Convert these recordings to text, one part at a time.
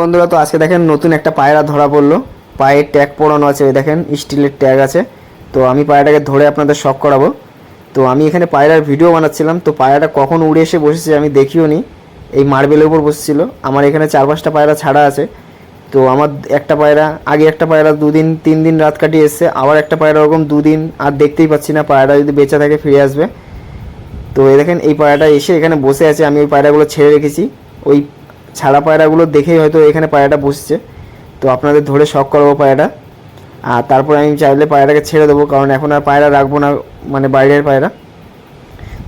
বন্ধুরা, তো আজকে দেখেন নতুন একটা পায়রা ধরা পড়ল। পায়ের ট্যাগ পড়ানো আছে ওই দেখেন, স্টিলের ট্যাগ আছে। তো আমি পায়রাটাকে ধরে আপনাদের শখ করাবো। তো আমি এখানে পায়রার ভিডিও বানাচ্ছিলাম, তো পায়রাটা কখন উড়ে এসে বসেছে আমি দেখিও নি। এই মার্বেলের উপর বসেছিল। আমার এখানে চার পাঁচটা পায়রা ছাড়া আছে। তো আমার একটা পায়রা, আগে একটা পায়রা দুদিন, তিন দিন রাত কাটিয়ে এসছে। আবার একটা পায়রা ওরকম দুদিন আর দেখতেই পাচ্ছি না পায়রা যদি বেঁচে থাকে ফিরে আসবে। তো এই দেখেন, এই পায়রাটা এসে এখানে বসে আছে। আমি ওই পায়রাগুলো ছেড়ে রেখেছি। ওই ছাড়া পায়রাগুলো দেখেই হয়তো এখানে পায়রাটা বসছে। তো আপনাদের ধরে শখ করাবো পায়রাটা। আর তারপরে আমি চাইলে পায়রাটাকে ছেড়ে দেবো, কারণ এখন আর পায়রা রাখব না মানে বাইরের পায়রা।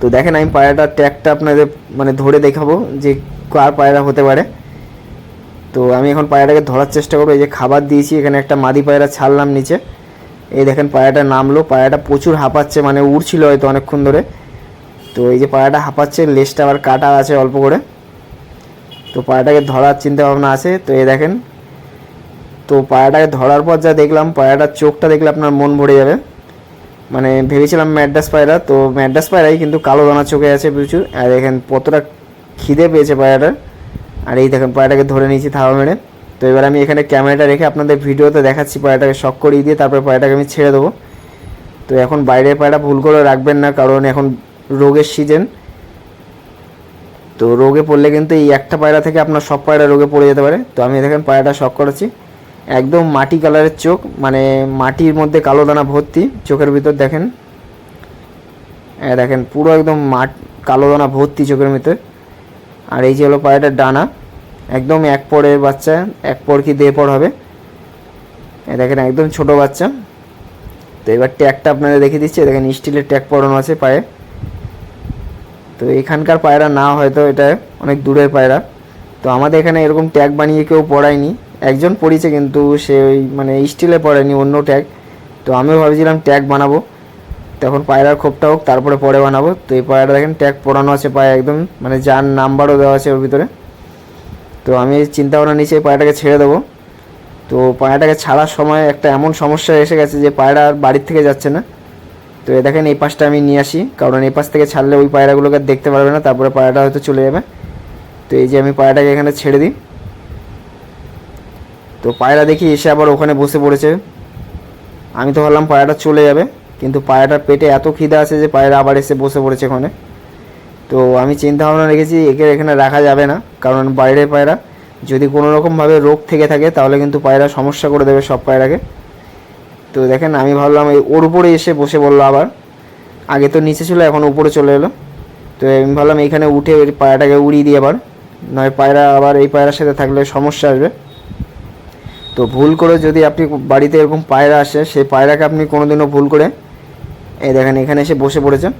তো দেখেন আমি পায়রাটার ট্যাগটা আপনাদের মানে ধরে দেখাবো যে কার পায়রা হতে পারে। তো আমি এখন পায়রাটাকে ধরার চেষ্টা করব। এই যে খাবার দিয়েছি, এখানে একটা মাদি পায়রা ছাড়লাম নিচে। এই দেখেন পায়রাটা নামলো, পায়রাটা প্রচুর হাঁপাচ্ছে মানে উড়ছিল হয়তো অনেকক্ষণ ধরে। তো এই যে পায়রাটা হাঁপাচ্ছে, লেজটা আবার কাটা আছে অল্প করে। তো পায়রাটাকে ধরার চিন্তা ভাবনা আছে, তো এ দেখেন। তো পায়রাটাকে ধরার পর যা দেখলাম পায়রাটার চোখটা দেখলে আপনার মন ভরে যাবে। মানে ভেবেছিলাম ম্যাড্রাস পায়রা, তো ম্যাড্রাস পায়রাই কিন্তু কালো দানা চোখে আছে প্রচুর। আর দেখেন কতটা খিদে পেয়েছে পায়রাটার আর এই দেখেন পায়রাটাকে ধরে নিয়েছি থাবা মেরে। তো এবার আমি এখানে ক্যামেরাটা রেখে আপনাদের ভিডিওতে দেখাচ্ছি পায়রাটাকে শক করিয়ে দিয়ে তারপরে পায়রাটাকে আমি ছেড়ে দেবো। তো এখন বাইরের পায়রা ভুল করে রাখবেন না, কারণ এখন রোগের সিজন তো রোগে পড়লে কিন্তু এই একটা পায়রা থেকে আপনার সব পায়রা রোগে পড়ে যেতে পারে। তো আমি দেখেন পায়রাটা শখ করেছি। একদম মাটি কালারের চোখ মানে মাটির মধ্যে কালো দানা ভর্তি চোখের ভিতর দেখেন। দেখেন পুরো একদম মাঠ কালো দানা ভর্তি চোখের ভিতর। আর এই যে হলো পায়রাটার ডানা, একদম এক পরের বাচ্চা, এক পর কি দেড় পর হবে। দেখেন একদম ছোট বাচ্চা। তো এবার ট্যাগটা আপনাদের দেখে দিচ্ছি। দেখেন স্টিলের ট্যাগ পরানো আছে পায়ে। তো এখানকার পায়রা না হয়তো এটা অনেক দূরের পায়রা। তো আমাদের এখানে এরকম ট্যাগ বানিয়ে কেউ পড়ায়নি। একজন পড়িয়েছে কিন্তু সে ওই মানে স্টিলে পড়ায়নি অন্য ট্যাগ। তো আমিও ভাবছিলাম ট্যাগ বানাবো। তখন পায়রার খোপটা হোক, তারপরে পরে বানাবো। তো এই পায়রা দেখেন ট্যাগ পড়ানো আছে পায়ে একদম মানে যার নাম্বারও দেওয়া আছে ওর ভিতরে। তো আমি চিন্তা ভাবনা নিচে পায়রাটাকে ছেড়ে দেবো। তো পায়রাটাকে ছাড়ার সময় একটা এমন সমস্যা এসে গেছে যে পায়রা আর বাড়ির থেকে যাচ্ছে না। তো এ দেখেন, এই পাশটা আমি নিয়ে আসি। কারণ এই পাশ থেকে ছাড়লে ওই পায়রাগুলোকে দেখতে পারবে না, তারপরে পায়রাটা হয়তো চলে যাবে। তো এই যে আমি পায়রাটাকে এখানে ছেড়ে দিই। তো পায়রা দেখি এসে আবার ওখানে বসে পড়েছে। আমি তো ভাবলাম পায়রাটা চলে যাবে, কিন্তু পায়রাটার পেটে এত খিদা আছে যে পায়রা আবার এসে বসে পড়েছে ওখানে। তো আমি চিন্তা ভাবনা রেখেছি, একে এখানে রাখা যাবে না, কারণ বাইরের পায়রা যদি কোনো রকমভাবে রোগ থেকে থাকে, তাহলে কিন্তু পায়রা সমস্যা করে দেবে সব পায়রাকে। তো দেখেন, আমি ভাবলাম ওর উপরে এসে বসে বলল আবার। আগে তো নিচে ছিল, এখন উপরে চলে এলো। তো আমি ভাবলাম এইখানে উঠে ওই পায়রাটাকে উড়িয়ে দিই আবার। নয় পায়রা আবার এই পায়রার সাথে থাকলে সমস্যা আসবে। তো ভুল করে যদি আপনি বাড়িতে এরকম পায়রা আসে, সেই পায়রাকে আপনি কোনোদিনও ভুল করে এই দেখেন, এখানে এসে বসে পড়েছেন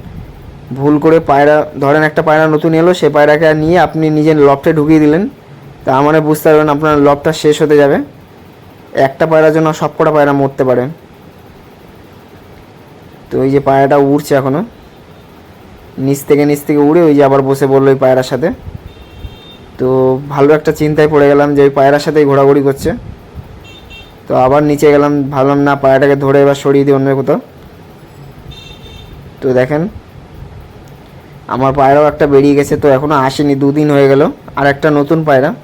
ভুল করে পায়রা, ধরেন একটা পায়রা নতুন এলো, সেই পায়রাকে নিয়ে আপনি নিজের লফটে ঢুকিয়ে দিলেন। তা মানে বুঝতে পারবেন আপনার লফটা শেষ হতে যাবে। একটা পায়রার জন্য সবকটা পায়রা মরতে পারে। তো ওই যে পায়রাটা উড়ছে এখনও। নিচ থেকে নিচ থেকে উড়ে ওই যে আবার বসে বলল ওই পায়রার সাথে। তো ভালো একটা চিন্তায় পড়ে গেলাম যে ওই পায়রার সাথেই ঘোরাঘুরি করছে। তো আবার নিচে গেলাম, ভাবলাম না, পায়রাটাকে ধরে এবার সরিয়ে দিই অন্য কোথাও। তো দেখেন, আমার পায়রাও একটা বেরিয়ে গেছে, তো এখনও আসেনি, দুদিন হয়ে গেল। আর একটা নতুন পায়রা।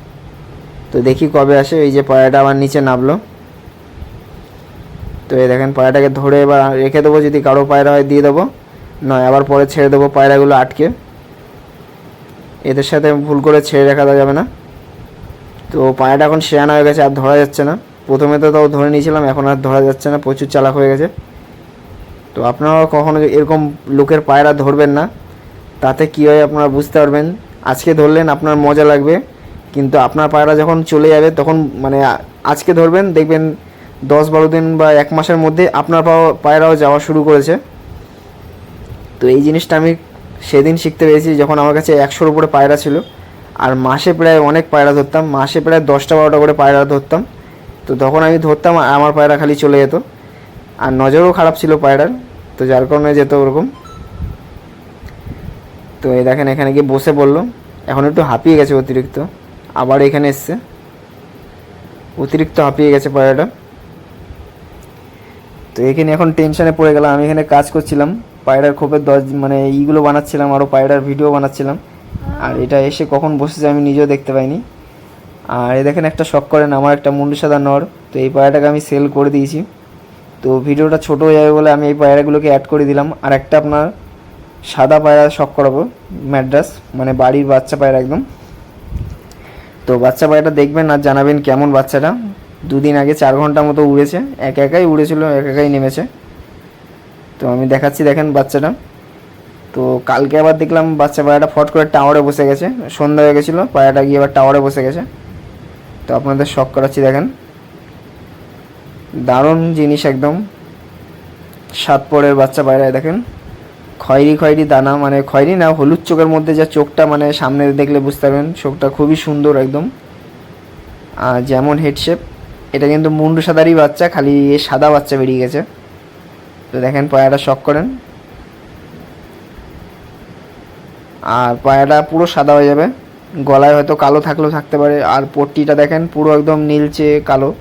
তো দেখি কবে আসে, এই যে পায়রাটা আবার নিচে নামলো। তো এই দেখেন পায়রাটাকে ধরে এবার রেখে দেবো, যদি কারও পায়রা হয় দিয়ে দেবো। নয়, আবার পরে ছেড়ে দেবো পায়রাগুলো আটকে। এদের সাথে ভুল করে ছেড়ে রাখা যাবে না। তো পায়রাটা এখন শেয়ানা হয়ে গেছে, আর ধরা যাচ্ছে না। প্রথমে তো তাও ধরে নিয়েছিলাম, এখন আর ধরা যাচ্ছে না, প্রচুর চালাক হয়ে গেছে। তো আপনারাও কখনো এরকম লোকের পায়রা ধরবেন না। তাতে কী হয় আপনারা বুঝতে পারবেন। আজকে ধরলেন, আপনার মজা লাগবে। কিন্তু আপনার পায়রা যখন চলে যাবে, তখন মানে আজকে ধরবেন, দেখবেন দশ বারো দিন বা এক মাসের মধ্যে আপনার পায়রাও যাওয়া শুরু করেছে। তো এই জিনিসটা আমি সেদিন শিখতে পেরেছি যখন আমার কাছে একশোর উপরে পায়রা ছিল। আর মাসে প্রায় অনেক পায়রা ধরতাম। মাসে প্রায় দশটা বারোটা করে পায়রা ধরতাম। তো তখন আমি ধরতাম আর আমার পায়রা খালি চলে যেত। আর নজরও খারাপ ছিল পায়রার। তো যার কারণে যেত ওরকম। তো এই দেখেন এখানে গিয়ে বসে পড়ল। এখন একটু হাঁপিয়ে গেছে অতিরিক্ত। আবার এখানে এসছে। অতিরিক্ত হাঁপিয়ে গেছে পায়রাটা। তো এখানে এখন টেনশনে পড়ে গেলাম। আমি এখানে কাজ করছিলাম পায়রার খোপের দশ মানে এইগুলো বানাচ্ছিলাম আরও পায়রার ভিডিও বানাচ্ছিলাম। আর এটা এসে কখন বসেছে আমি নিজেও দেখতে পাইনি। আর এ দেখেন একটা শখ করেন আমার একটা মুন্ডু সাদা নর তো এই পায়রাটাকে আমি সেল করে দিয়েছি। তো ভিডিওটা ছোট হয়ে যাবে বলে আমি এই পায়রাগুলোকে অ্যাড করে দিলাম। আর একটা আপনার সাদা পায়রা শখ করাবো ম্যাড্রাস মানে বাড়ির বাচ্চা পায়রা একদম। তো বাচ্চা পায়রাটা দেখবেন আর জানাবেন কেমন বাচ্চাটা। দুদিন আগে চার ঘণ্টা মতো উড়েছে। এক একাই উড়েছিল, এক একাই নেমেছে। তো আমি দেখাচ্ছি, দেখেন বাচ্চাটা। তো কালকে আবার দেখলাম বাচ্চা পায়রাটা ফট করে টাওয়ারে বসে গেছে। সন্ধ্যা হয়ে গেছিল পায়রাটা গিয়ে আবার টাওয়ারে বসে গেছে। তো আপনাদের শখ করাচ্ছি, দেখেন। দারুণ জিনিস একদম। সাত পরের বাচ্চা পায়রা দেখেন। খয়েরি খয়েরি দানা মানে খয়েরি না, হলুদ চোখের মধ্যে যা চোখটা মানে সামনে দেখলে বুঝতে পারবেন, চোখটা খুবই সুন্দর একদম। আর যেমন হেডশেপ এটা কিন্তু মুন্ডু সাদারই বাচ্চা, খালি সাদা বাচ্চা বেরিয়ে গেছে। তো দেখেন, পায়াটা শখ করেন। আর পায়াটা পুরো সাদা হয়ে যাবে। গলায় হয়তো কালো থাকলেও থাকতে পারে। আর পট্টিটা দেখেন, পুরো একদম নীলচে কালো।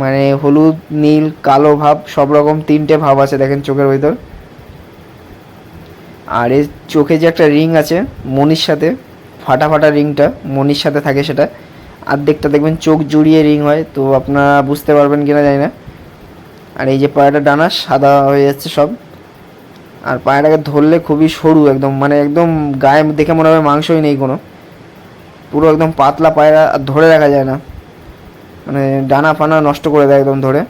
মানে হলুদ, নীল, কালো ভাব, সব রকম তিনটে ভাব আছে দেখেন চোখের ভিতর। আর এর চোখে যে একটা রিং আছে, মনির সাথে, ফাটা ফাটা রিংটা, মনির সাথে থাকে সেটা। আর্ধেকটা দেখবেন চোখ জুড়িয়ে রিং হয়, তো আপনারা বুঝতে পারবেন কিনা জানি না। আর এই যে পায়রাটা ডানা, সাদা হয়ে যাচ্ছে সব। আর পায়রাটাকে ধরলে খুবই সরু একদম মানে একদম গায়ে দেখে মনে হবে মাংসই নেই কোনো। পুরো একদম পাতলা পায়রা, আর ধরে রাখা যায় না। মানে ডানা ফানা নষ্ট করে দেয় একদম ধরে।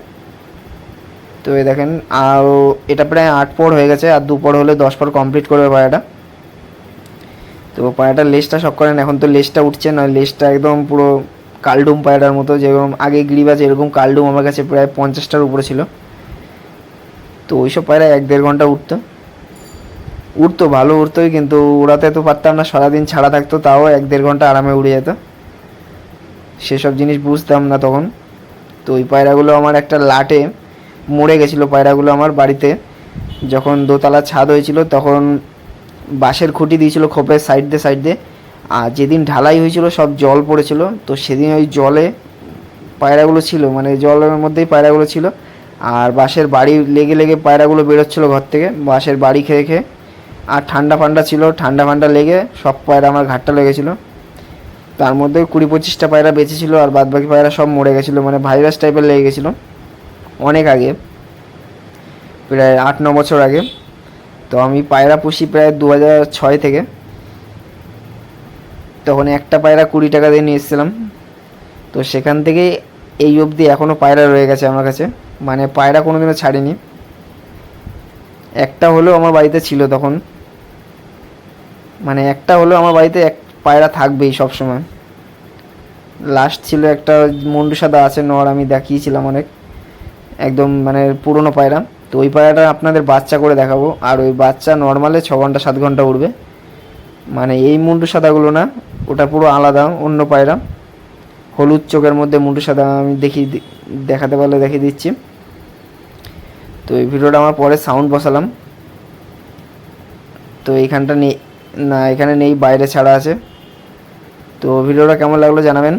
তো এই দেখেন, আর এটা প্রায় আট পর হয়ে গেছে, আর দু পর হলে দশ পর কমপ্লিট করবে পায়রাটা তো পায়রাটার লেজটা সব করেন, এখন তো লেজটা উঠছে না, লেজটা একদম পুরো কালডুম পায়রার মতো, যেরকম আগে গিরিবাজ এরকম কালডুম আমার কাছে প্রায় পঞ্চাশটার উপরে ছিল। তো ওইসব পায়রা এক দেড় ঘণ্টা উঠতো। উঠতো, ভালো উঠতোই, কিন্তু উড়াতে তো পারতাম না, সারাদিন ছাড়া থাকতো, তাও এক দেড় ঘণ্টা আরামে উড়ে যেত। সেসব জিনিস বুঝতাম না তখন। তো ওই পায়রাগুলো আমার একটা লাটে মরে গেছিল, পায়রাগুলো আমার বাড়িতে। যখন দোতলা ছাদ হয়েছিল, তখন বাঁশের খুঁটি দিয়েছিল খোপের সাইড দিয়ে সাইড দিয়ে। আর যেদিন ঢালাই হয়েছিল, সব জল পড়েছিল। তো সেদিন ওই জলে পায়রাগুলো ছিল মানে জলের মধ্যেই পায়রাগুলো ছিল। আর বাঁশের বাড়ি লেগে লেগে পায়রাগুলো বেরোচ্ছিলো ঘর থেকে। বাঁশের বাড়ি খেয়ে খেয়ে। আর ঠান্ডা ফান্ডা ছিল, ঠান্ডা ফান্ডা লেগে সব পায়রা আমার ঘাটটা লেগেছিলো। তার মধ্যে কুড়ি পঁচিশটা পায়রা বেঁচে ছিল আর বাদ বাকি পায়রা সব মরে গেছিল মানে ভাইরাস টাইপের লেগে গেছিল। অনেক আগে, প্রায় আট, ন বছর আগে। তো আমি পায়রা পুষি প্রায় দু ছয় থেকে। তখন একটা পায়রা কুড়ি টাকা দিয়ে নিয়ে এসেছিলাম। তো সেখান থেকে এই অবধি এখনও পায়রা রয়ে গেছে আমার কাছে। মানে পায়রা কোনোদিনও ছাড়িনি। একটা হলেও আমার বাড়িতে ছিল তখন। মানে একটা হলেও আমার বাড়িতে এক পায়রা থাকবেই সব সময় লাস্ট ছিল একটা মুন্ডু সাদা আছে, নর আমি দেখিয়েছিলাম অনেক। একদম মানে পুরনো পায়রা। তো ওই পায়রাটা আপনাদের বাচ্চা করে দেখাবো। আর ওই বাচ্চা নর্মালে ছ ঘণ্টা, সাত ঘণ্টা উঠবে মানে এই মুন্ডু সাদাগুলো না, ওটা পুরো আলাদা, অন্য পায়রা। হলুদ চোখের মধ্যে মুন্ডু সাদা আমি দেখি, দেখাতে পারলে দেখিয়ে দিচ্ছি। তো এই ভিডিওটা আমার পরে সাউন্ড বসালাম। তো এইখানটা নেই, না, এখানে নেই, বাইরে ছাড়া আছে। তো ভিডিওটা কেমন লাগল জানাবেন।